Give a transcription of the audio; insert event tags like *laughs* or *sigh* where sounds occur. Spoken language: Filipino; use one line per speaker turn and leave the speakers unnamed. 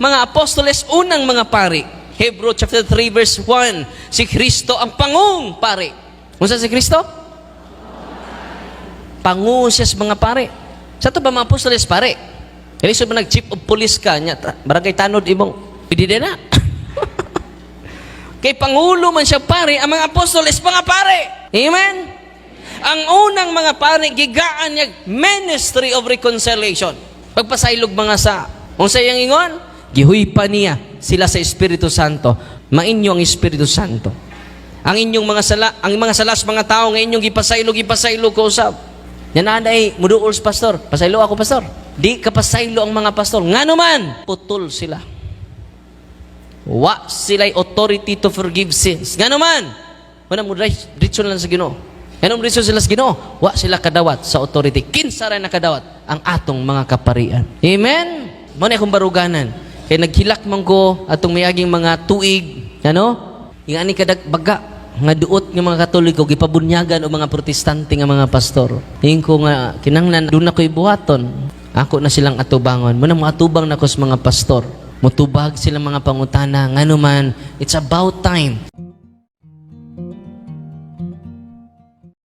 mga apostoles, unang mga pari. Hebrew chapter 3 verse 1, si Kristo ang pangung pari. Unsa si Kristo? Pangu siya sa mga pare. Sa to ba mga apostoles pare? Kaya so nag-chief of police ka niya, barangay tanod imong, pwede na. *laughs* Kay Pangulo man siya pare, ang mga apostoles mga pare. Amen? Ang unang mga pare, gigaan niya ministry of reconciliation. Pagpasaylog mga sa, kung sa iyang ingon, gihuy pa niya sila sa Espiritu Santo. Mainyo ang Espiritu Santo. Ang inyong mga sala, ang mga salas mga tao nga inyong gipasaylog, gipasaylog ko usab. Yan ay muduols pastor. Pasaylo ako pastor. Di kapasaylo ang mga pastor. Nga naman, putol sila. Wa sila'y authority to forgive sins. Nga naman, wala mo ritso lang sa Ginoo. Ganun ritso sila sa Ginoo. Wa sila kadawat sa authority. Kinsa rin nakadawat ang atong mga kaparian. Amen? Mo na akong baruganan. Kaya naghilak man ko atong mayaging mga tuig. Ano? Yung ani kadag baga nga duot ng mga katoliko gipabunyagan o mga protestante nga mga pastor. Tingin ko nga kinanglan doon na ko'y buhaton. Ako na silang atubangon. Muna mo atubang na ko sa mga pastor. Mutubag sila mga pangutana. Nga naman, it's about time